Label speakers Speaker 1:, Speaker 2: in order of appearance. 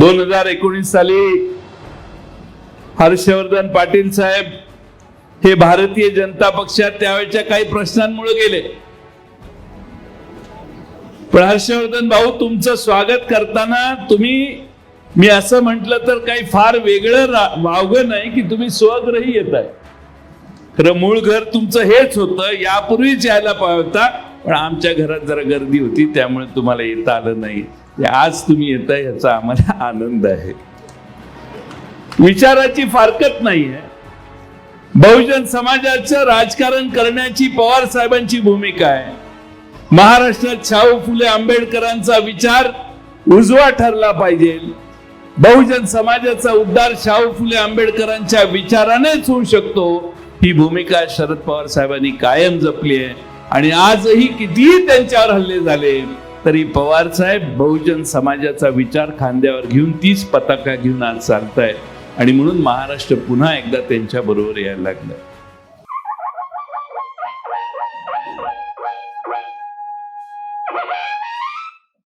Speaker 1: दोन हजार एकोणीस साली हर्षवर्धन पाटील साहेब हे भारतीय जनता पक्षात त्यावेळेच्या काही प्रश्नांमुळे गेले. पण हर्षवर्धन भाऊ तुमचं स्वागत करताना तुम्ही मी असं म्हटलं तर काही फार वेगळं रा- वावगं नाही की तुम्ही स्वग्रही येत आहे खरं मूळ घर तुमचं हेच होतं यापूर्वीच यायला पाहिजे होता पण आमच्या घरात जरा गर्दी होती त्यामुळे तुम्हाला येता आलं नाही. म्हणजे आज तुम्ही येताय याचा आम्हाला आनंद आहे. विचाराची फारकत नाही आहे बहुजन समाजाचं राजकारण करण्याची पवार साहेबांची भूमिका आहे. महाराष्ट्रात शाहू फुले आंबेडकरांचा विचार उजवा ठरला पाहिजे. बहुजन समाजाचा उद्धार शाहू फुले आंबेडकरांच्या विचारानेच होऊ शकतो. ही भूमिका शरद पवार साहेबांनी कायम जपली आहे. आणि आजही कितीही त्यांच्यावर हल्ले झाले तरी पवार साहेब बहुजन समाजाचा विचार खांद्यावर घेऊन तीच पताका घेऊन आज चालताय आणि म्हणून महाराष्ट्र पुन्हा एकदा त्यांच्या बरोबर यायला लागलं.